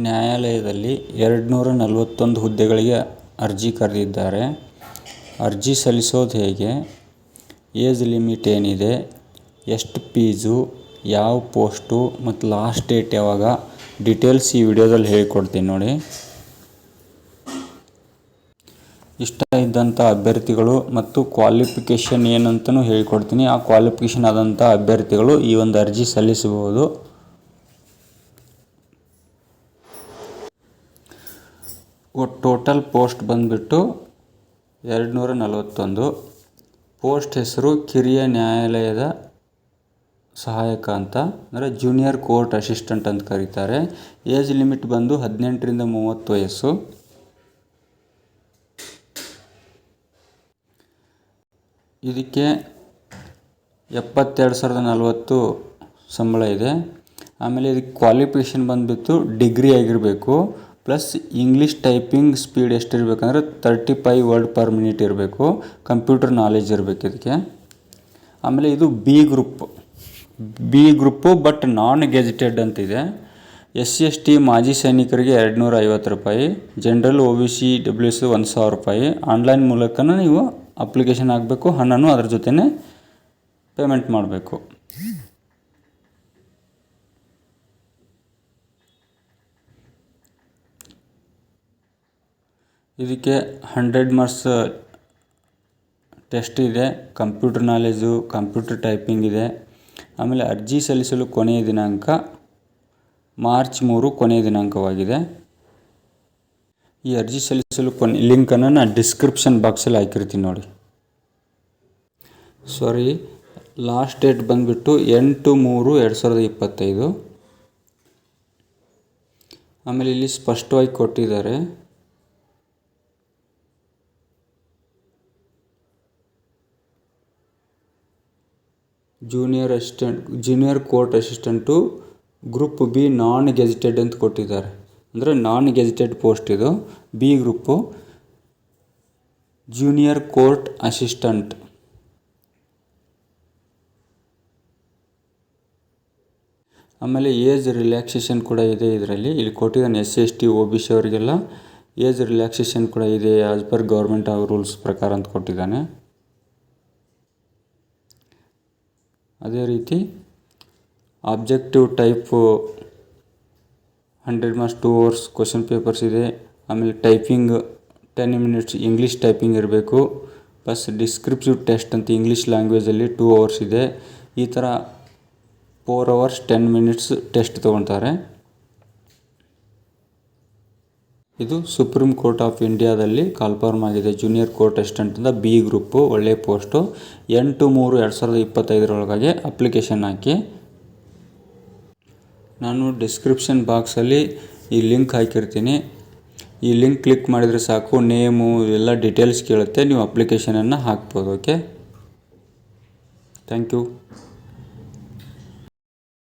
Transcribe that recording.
ನ್ಯಾಯಾಲಯದಲ್ಲಿ ಎರಡು ನೂರ ನಲವತ್ತೊಂದು ಹುದ್ದೆಗಳಿಗೆ ಅರ್ಜಿ ಕರೆದಿದ್ದಾರೆ. ಅರ್ಜಿ ಸಲ್ಲಿಸೋದು ಹೇಗೆ? ಏಜ್ ಲಿಮಿಟ್ ಏನಿದೆ? ಎಷ್ಟು ಪೀಸು ಯಾವ ಪೋಸ್ಟು? ಮತ್ತು ಲಾಸ್ಟ್ ಡೇಟ್ ಯಾವಾಗ? ಡೀಟೇಲ್ಸ್ ಈ ವಿಡಿಯೋದಲ್ಲಿ ಹೇಳಿಕೊಡ್ತೀನಿ ನೋಡಿ. ಇಷ್ಟ ಇದ್ದಂಥ ಅಭ್ಯರ್ಥಿಗಳು ಮತ್ತು ಕ್ವಾಲಿಫಿಕೇಷನ್ ಏನಂತಲೂ ಹೇಳಿಕೊಡ್ತೀನಿ. ಆ ಕ್ವಾಲಿಫಿಕೇಷನ್ ಆದಂಥ ಅಭ್ಯರ್ಥಿಗಳು ಈ ಒಂದು ಅರ್ಜಿ ಸಲ್ಲಿಸಬಹುದು. ಟೋಟಲ್ ಪೋಸ್ಟ್ ಬಂದುಬಿಟ್ಟು ಎರಡು ನೂರ ನಲವತ್ತೊಂದು ಪೋಸ್ಟ್ ಹೆಸರು ಕಿರಿಯ ನ್ಯಾಯಾಲಯದ ಸಹಾಯಕ ಅಂತ, ಅಂದರೆ ಜೂನಿಯರ್ ಕೋರ್ಟ್ ಅಸಿಸ್ಟೆಂಟ್ ಅಂತ ಕರೀತಾರೆ. ಏಜ್ ಲಿಮಿಟ್ ಬಂದು ಹದಿನೆಂಟರಿಂದ ಮೂವತ್ತು ವಯಸ್ಸು. ಇದಕ್ಕೆ ಎಪ್ಪತ್ತೆರಡು ಸಾವಿರದ ನಲವತ್ತು ಸಂಬಳ ಇದೆ. ಆಮೇಲೆ ಇದಕ್ಕೆ ಕ್ವಾಲಿಫಿಕೇಷನ್ ಬಂದುಬಿಟ್ಟು ಡಿಗ್ರಿ ಆಗಿರಬೇಕು. Plus English typing speed ಎಷ್ಟಿರಬೇಕಂದ್ರೆ thirty five word per minute ಇರಬೇಕು. ಕಂಪ್ಯೂಟರ್ ನಾಲೆಜ್ ಇರಬೇಕು ಇದಕ್ಕೆ. ಆಮೇಲೆ ಇದು B group B group but non gazetted ಅಂತಿದೆ. ಎಸ್ ಸಿ ಎಸ್ ಟಿ ಮಾಜಿ ಸೈನಿಕರಿಗೆ ಎರಡು ನೂರ ಐವತ್ತು ರೂಪಾಯಿ. General O B C W C ಒಂದು ಸಾವಿರ ರೂಪಾಯಿ. ಆನ್ಲೈನ್ ಮೂಲಕನೇ ನೀವು ಅಪ್ಲಿಕೇಶನ್ ಹಾಕಬೇಕು, ಹಣನೂ ಅದ್ರ ಜೊತೆನೇ ಪೇಮೆಂಟ್ ಮಾಡಬೇಕು. ಇದಕ್ಕೆ ಹಂಡ್ರೆಡ್ ಮಾರ್ಕ್ಸ್ ಟೆಸ್ಟ್ ಇದೆ. ಕಂಪ್ಯೂಟರ್ ನಾಲೆಜು ಕಂಪ್ಯೂಟರ್ ಟೈಪಿಂಗ್ ಇದೆ. ಆಮೇಲೆ ಅರ್ಜಿ ಸಲ್ಲಿಸಲು ಕೊನೆಯ ದಿನಾಂಕ ಮಾರ್ಚ್ ಮೂರು ಕೊನೆಯ ದಿನಾಂಕವಾಗಿದೆ. ಈ ಅರ್ಜಿ ಸಲ್ಲಿಸಲು ಕೊನೆ ಲಿಂಕನ್ನು ನಾನು ಡಿಸ್ಕ್ರಿಪ್ಷನ್ ಬಾಕ್ಸಲ್ಲಿ ಹಾಕಿರ್ತೀನಿ ನೋಡಿ. ಸಾರಿ, ಲಾಸ್ಟ್ ಡೇಟ್ ಬಂದುಬಿಟ್ಟು ಎಂಟು ಮೂರು ಎರಡು ಸಾವಿರದ ಇಪ್ಪತ್ತೈದು. ಆಮೇಲೆ ಇಲ್ಲಿ ಸ್ಪಷ್ಟವಾಗಿ ಕೊಟ್ಟಿದ್ದಾರೆ. Junior assistant junior court assistant group B non gazetted ಅಂತ ಕೊಟ್ಟಿದ್ದಾರೆ. ಅಂದರೆ ನಾನ್ ಗೆಜಿಟೆಡ್ ಪೋಸ್ಟ್ ಇದು. B group junior court assistant ಆಮೇಲೆ ಏಜ್ ರಿಲ್ಯಾಕ್ಸೇಷನ್ ಕೂಡ ಇದೆ ಇದರಲ್ಲಿ. ಇಲ್ಲಿ ಕೊಟ್ಟಿದ್ದಾನೆ S C S T O B C ಅವರಿಗೆಲ್ಲ. ಏಜ್ ರಿಲ್ಯಾಕ್ಸೇಷನ್ ಕೂಡ ಇದೆ ಆ್ಯಸ್ ಪರ್ ಗೌರ್ಮೆಂಟ್ ರೂಲ್ಸ್ ಪ್ರಕಾರ ಅಂತ ಕೊಟ್ಟಿದ್ದಾನೆ. ಅದೇ ರೀತಿ objective type hundred marks two hours question papers ಇದೆ. ಆಮೇಲೆ typing ten minutes English typing ಇರಬೇಕು. ಪ್ಲಸ್ ಡಿಸ್ಕ್ರಿಪ್ಟಿವ್ ಟೆಸ್ಟ್ ಅಂತ ಇಂಗ್ಲೀಷ್ ಲ್ಯಾಂಗ್ವೇಜಲ್ಲಿ ಟೂ ಅವರ್ಸ್ ಇದೆ. ಈ ಥರ four hours ten minutes test ತೊಗೊಳ್ತಾರೆ ಇದು ಸುಪ್ರೀಂ ಕೋರ್ಟ್ ಆಫ್ ಇಂಡಿಯಾದಲ್ಲಿ ಕಾಲ್ಫಾರ್ಮ್ ಆಗಿದೆ. ಜೂನಿಯರ್ ಕೋರ್ಟ್ ಅಸಿಸ್ಟೆಂಟಿಂದ ಬಿ ಗ್ರೂಪು ಒಳ್ಳೆಯ ಪೋಸ್ಟು ಎಂಟು ಮೂರು ಎರಡು ಸಾವಿರದ ಇಪ್ಪತ್ತೈದರೊಳಗಾಗಿ ಅಪ್ಲಿಕೇಶನ್ ಹಾಕಿ. ನಾನು ಡಿಸ್ಕ್ರಿಪ್ಷನ್ ಬಾಕ್ಸಲ್ಲಿ ಈ ಲಿಂಕ್ ಹಾಕಿರ್ತೀನಿ. ಈ ಲಿಂಕ್ ಕ್ಲಿಕ್ ಮಾಡಿದರೆ ಸಾಕು ನೇಮು ಎಲ್ಲ ಡೀಟೇಲ್ಸ್ ಕೇಳುತ್ತೆ, ನೀವು ಅಪ್ಲಿಕೇಶನನ್ನು ಹಾಕ್ಬೋದು ಓಕೆ ಥ್ಯಾಂಕ್ ಯು